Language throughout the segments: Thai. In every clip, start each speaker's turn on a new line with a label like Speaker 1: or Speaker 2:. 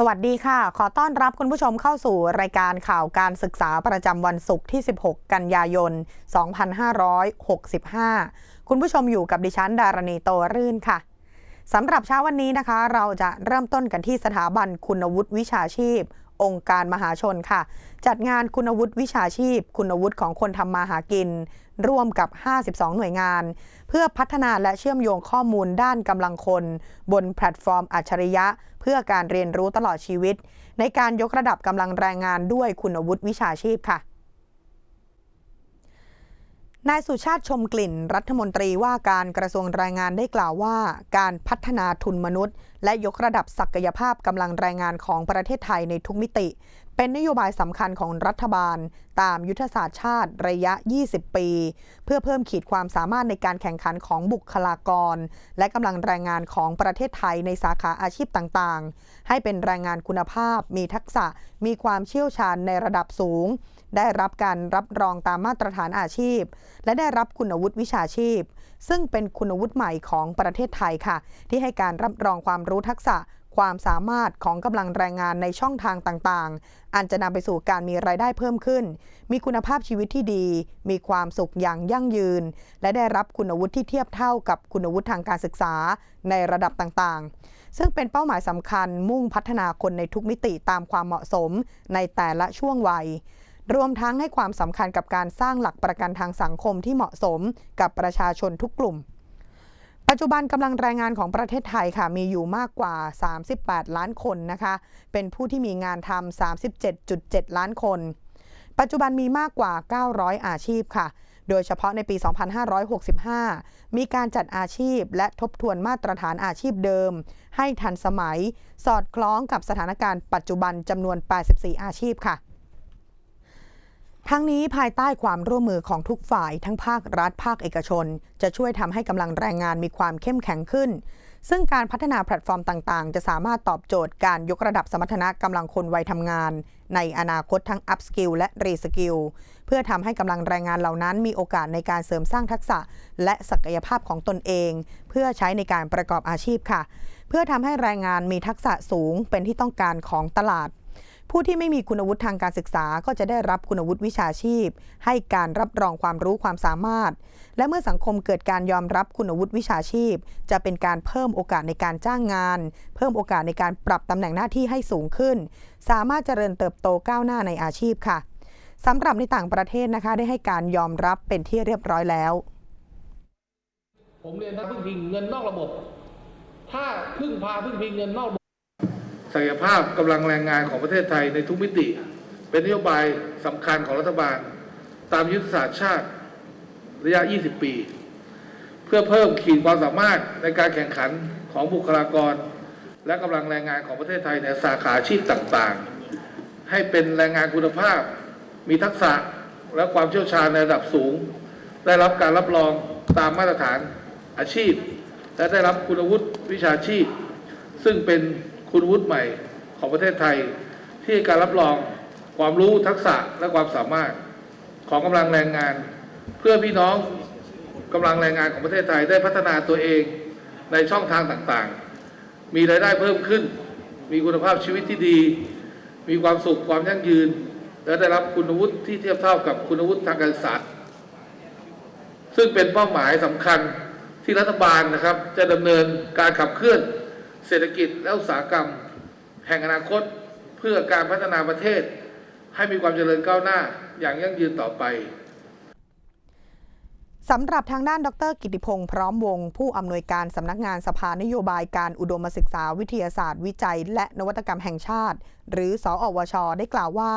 Speaker 1: สวัสดีค่ะ ขอต้อนรับคุณผู้ชมเข้าสู่รายการข่าวการศึกษาประจำวันศุกร์ที่ 16 กันยายน 2565 คุณผู้ชมอยู่กับดิฉันดารณีโตรื่นค่ะสำหรับเช้าวันนี้นะคะ เราจะเริ่มต้นกันที่สถาบันคุณวุฒิวิชาชีพ องค์การมหาชนค่ะ จัดงานคุณวุฒิวิชาชีพ คุณวุฒิของคนทำมาหากิน ร่วมกับ 52 หน่วยงาน เพื่อพัฒนาและเชื่อมโยงข้อมูลด้านกำลังคน บนแพลตฟอร์มอัจฉริยะ เพื่อการเรียนรู้ตลอดชีวิต ในการยกระดับกำลังแรงงานด้วยคุณวุฒิวิชาชีพค่ะนายสุชาติชมกลิ่น รัฐมนตรีว่าการกระทรวงแรงงานได้กล่าวว่า การพัฒนาทุนมนุษย์ และยกระดับศักยภาพกำลังแรงงานของประเทศไทยในทุกมิติ เป็นนโยบายสำคัญของรัฐบาล ตามยุทธศาสตร์ชาติระยะ 20 ปี เพื่อเพิ่มขีดความสามารถในการแข่งขันของบุคลากร และกำลังแรงงานของประเทศไทยในสาขาอาชีพต่างๆ ให้เป็นแรงงานคุณภาพ มีทักษะ มีความเชี่ยวชาญในระดับสูง ได้รับการรับรองตามมาตรฐานอาชีพ และได้รับคุณวุฒิวิชาชีพ ซึ่งเป็นคุณวุฒิใหม่ของประเทศไทยค่ะ ที่ให้การรับรองความรู้ทักษะความสามารถของกำลังแรงงานในช่องทางต่างๆ อันจะนำไปสู่การมีรายได้เพิ่มขึ้น มีคุณภาพชีวิตที่ดี มีความสุขอย่างยั่งยืน และได้รับคุณวุฒิที่เทียบเท่ากับคุณวุฒิทางการศึกษาในระดับต่างๆ ซึ่งเป็นเป้าหมายสำคัญมุ่งพัฒนาคนในทุกมิติตามความเหมาะสมในแต่ละช่วงวัย รวมทั้งให้ความสำคัญกับการสร้างหลักประกันทางสังคมที่เหมาะสมกับประชาชนทุกกลุ่ม ปัจจุบันกำลังแรงงานของประเทศไทยค่ะมีอยู่มากกว่า 38 ล้านคนนะคะ เป็นผู้ที่มีงานทำ37.7 ล้านคน ปัจจุบันมีมากกว่า 900 อาชีพค่ะโดยเฉพาะในปี 2565 มีการจัดอาชีพและทบทวนมาตรฐานอาชีพเดิม ให้ทันสมัย สอดคล้องกับสถานการณ์ปัจจุบันจำนวน 84 อาชีพค่ะ ทั้งนี้ภายใต้ความร่วมมือของทุกฝ่ายทั้งภาครัฐภาคเอกชน จะช่วยทำให้กำลังแรงงานมีความเข้มแข็งขึ้น ซึ่งการพัฒนาแพลตฟอร์มต่างๆ จะสามารถตอบโจทย์การยกระดับสมรรถนะกำลังคนวัยทำงาน ในอนาคตทั้ง up skill และ re skill เพื่อทำให้กำลังแรงงานเหล่านั้นมีโอกาสในการเสริมสร้างทักษะ และศักยภาพของตนเอง เพื่อใช้ในการประกอบอาชีพค่ะ เพื่อทำให้แรงงานมีทักษะสูงเป็นที่ต้องการของตลาด ผู้ที่ไม่มีคุณวุฒิทางการศึกษาก็จะได้รับคุณวุฒิวิชาชีพ ให้การรับรองความรู้ความสามารถ และเมื่อสังคมเกิดการยอมรับคุณวุฒิวิชาชีพ จะเป็นการเพิ่มโอกาสในการจ้างงาน เพิ่มโอกาสในการปรับตำแหน่งหน้าที่ให้สูงขึ้น สามารถเจริญเติบโตก้าวหน้าในอาชีพค่ะสำหรับในต่างประเทศนะคะ ได้ให้การยอมรับเป็นที่เรียบร้อยแล้ว
Speaker 2: ผมเรียนถ้าพึ่งพิงเงินนอกระบบ ถ้าพึ่งพาพึ่งพิงเงินนอกระบบ ศักยภาพกำลังแรงงานของประเทศไทยในทุกมิติ เป็นนโยบายสำคัญของรัฐบาล ตามยุทธศาสตร์ชาติระยะ 20 ปี เพื่อเพิ่มขีดความสามารถในการแข่งขันของบุคลากร และกำลังแรงงานของประเทศไทยในสาขาอาชีพต่างๆ ให้เป็นแรงงานคุณภาพ มีทักษะและความเชี่ยวชาญในระดับสูง ได้รับการรับรองตามมาตรฐานอาชีพ และได้รับคุณวุฒิวิชาชีพ ซึ่งเป็น คุณวุฒิใหม่ของประเทศไทย ที่การรับรองความรู้ทักษะและความสามารถของกำลังแรงงาน เพื่อพี่น้องกำลังแรงงานของประเทศไทยได้พัฒนาตัวเองในช่องทางต่างๆ มีรายได้เพิ่มขึ้น มีคุณภาพชีวิตที่ดี มีความสุขความยั่งยืน และได้รับคุณวุฒิที่เทียบเท่ากับคุณวุฒิทางการศึกษาซึ่งเป็นเป้าหมายสำคัญที่รัฐบาลนะครับ จะดำเนินการขับเคลื่อน เศรษฐกิจและอุตสาหกรรม แห่งอนาคตเพื่อการพัฒนาประเทศ ให้มีความเจริญก้าวหน้าอย่างยั่งยืนต่อไป
Speaker 1: สำหรับทางด้านดร กิติพงษ์พร้อมวง ผู้อำนวยการสำนักงานสภานโยบายการอุดมศึกษาวิทยาศาสตร์วิจัย และนวัตกรรมแห่งชาติ หรือสออวช ได้กล่าวว่า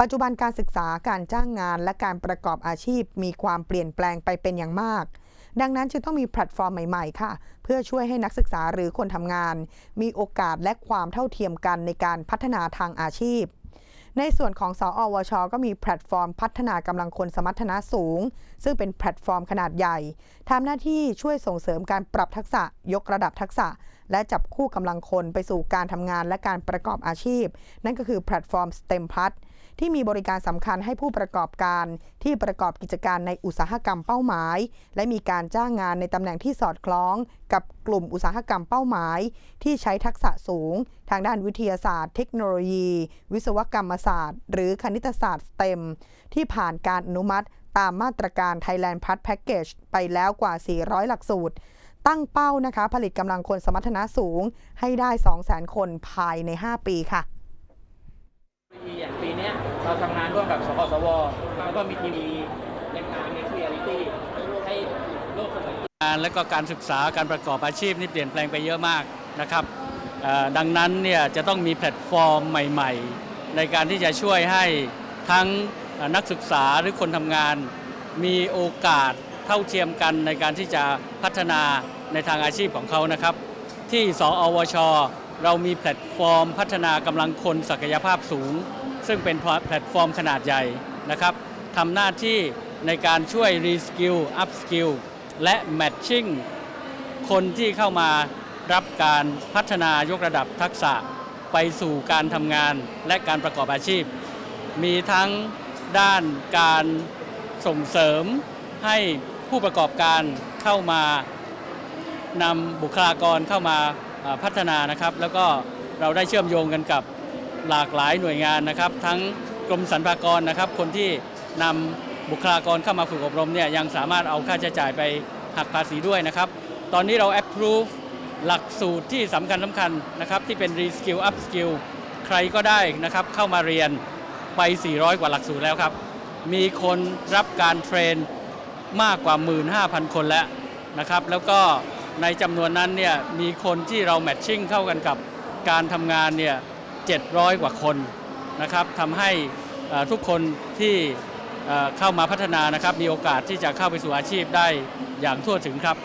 Speaker 1: ปัจจุบันการศึกษาการจ้างงานและการประกอบอาชีพมีความเปลี่ยนแปลงไปเป็นอย่างมาก ดังนั้นจึงต้องมีแพลตฟอร์มใหม่ๆ ค่ะ เพื่อช่วยให้นักศึกษาหรือคนทำงาน มีโอกาสและความเท่าเทียมกันในการพัฒนาทางอาชีพ ในส่วนของสออวช ก็มีแพลตฟอร์มพัฒนากำลังคนสมรรถนะสูง ซึ่งเป็นแพลตฟอร์มขนาดใหญ่ทำหน้าที่ช่วยส่งเสริมการปรับทักษะ ยกระดับทักษะ และจับคู่กำลังคนไปสู่การทำงานและการประกอบอาชีพ นั่นก็คือแพลตฟอร์ม STEM Plus ที่มีบริการสำคัญให้ผู้ประกอบการ ที่ประกอบกิจการในอุตสาหกรรมเป้าหมาย และมีการจ้างงานในตำแหน่งที่สอดคล้อง กับกลุ่มอุตสาหกรรมเป้าหมาย ที่ใช้ทักษะสูง ทางด้านวิทยาศาสตร์ เทคโนโลยี วิศวกรรมศาสตร์ หรือคณิตศาสตร์ STEM ที่ผ่านการอนุมัติตามมาตรการ Thailand Plus Package ไปแล้วกว่า 400 หลักสูตร ตั้งเป้านะคะ ผลิตกำลังคนสมรรถนะสูงให้ได้ 200,000 คนภายใน 5 ปีค่ะ
Speaker 3: เราทำงานร่วมกับสกสวแล้วก็มีทีวีในงานในเรียลิตี้ให้โลกเสมือนงา
Speaker 4: นและก็การศึกษาการประกอบอาชีพนี่เปลี่ยนแปลงไปเยอะมากนะครับดังนั้นเนี่ยจะต้องมีแพลตฟอร์มใหม่ ๆ ในการที่จะช่วยให้ทั้งนักศึกษาหรือคนทำงาน มีโอกาสเท่าเทียมกันในการที่จะพัฒนาในทางอาชีพของเขานะครับ ที่สอวช เรามีแพลตฟอร์ม พัฒนากำลังคนศักยภาพสูง ซึ่งเป็นแพลตฟอร์มขนาดใหญ่นะครับทำหน้าที่ในการช่วยรีสกิลอัพสกิลและแมทชิ่งคนที่เข้ามารับการพัฒนายกระดับทักษะไปสู่การทำงานและการประกอบอาชีพ มีทั้งด้านการส่งเสริมให้ผู้ประกอบการเข้ามานำบุคลากรเข้ามา พัฒนานะครับ แล้วก็เราได้เชื่อมโยงกันกับหลากหลายหน่วยงานนะครับ ทั้งกรมสรรพากรนะครับ คนที่นำบุคลากรเข้ามาฝึกอบรมเนี่ยยังสามารถเอาค่าใช้จ่ายไปหักภาษีด้วยนะครับ ตอนนี้เรา approve หลักสูตรที่สำคัญสำคัญนะครับ ที่เป็น reskill up skill ใครก็ได้นะครับ เข้ามาเรียนไป 400 กว่าหลักสูตรแล้วครับ มีคนรับการเทรนมากกว่า 15,000 คนแล้วนะครับ แล้วก็ ในจำนวนนั้นเนี่ยมีคนที่เราแมทชิ่งเข้ากันกับการทำงานเนี่ย700 กว่าคนนะครับทำให้ทุกคนที่เข้ามาพัฒนานะครับ มีโอกาสที่จะเข้าไปสู่อาชีพได้อย่างทั่วถึงครับ